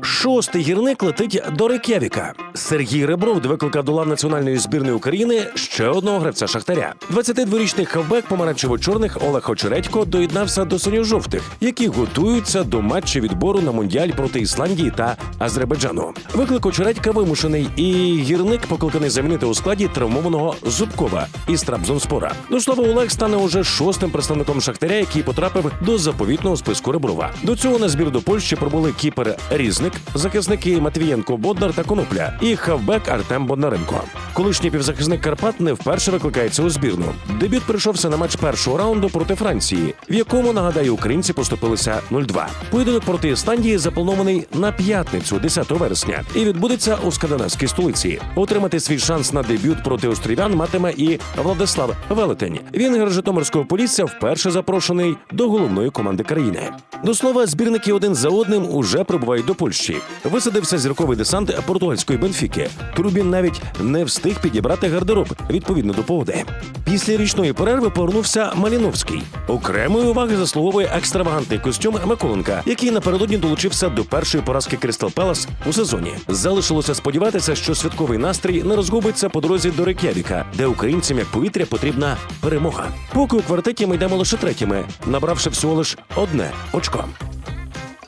Шостий гірник летить до Рек'явіка. Сергій Ребров викликав до лав національної збірної України ще одного гравця Шахтаря. 22-річний хавбек помаранчево-чорних Олег Очередько доєднався до синьо-жовтих, які готуються до матчу відбору на мундіаль проти Ісландії та Азербайджану. Виклик Очередька вимушений, і гірник покликаний замінити у складі травмованого Зубкова із Трабзонспора. До слова, Олег стане уже шостим представником Шахтаря, який потрапив до заповітного списку Реброва. До цього на збір до Польщі пробули кіпер Різник, захисники Матвієнко Боднар та Конопля і хавбек Артем Бондаренко. Колишній півзахисник Карпат не вперше викликається у збірну. Дебют прийшовся на матч першого раунду проти Франції, в якому нагадаю, українці поступилися 0-2. Поєдинок проти Ісландії запланований на п'ятницю, 10 вересня, і відбудеться у скандинавській столиці. Отримати свій шанс на дебют проти острів'ян матиме і Владислав Велетень. Він Житомирського полісся вперше запрошений до головної команди країни. До слова, збірники один за одним уже прибувають до Польщі. Висадився зірковий десант португальської Бенфіки. Трубін навіть не встиг підібрати гардероб відповідно до погоди. Після річної перерви повернувся Маліновський. Окремої уваги заслуговує екстравагантний костюм Миколенка, який напередодні долучився до першої поразки Кристал Пелас у сезоні. Залишилося сподіватися, що святковий настрій не розгубиться по дорозі до Рек'явіка, де українцям як повітря потрібна перемога. Поки у квартеті ми йдемо лише третіми, набравши всього лиш одне очко.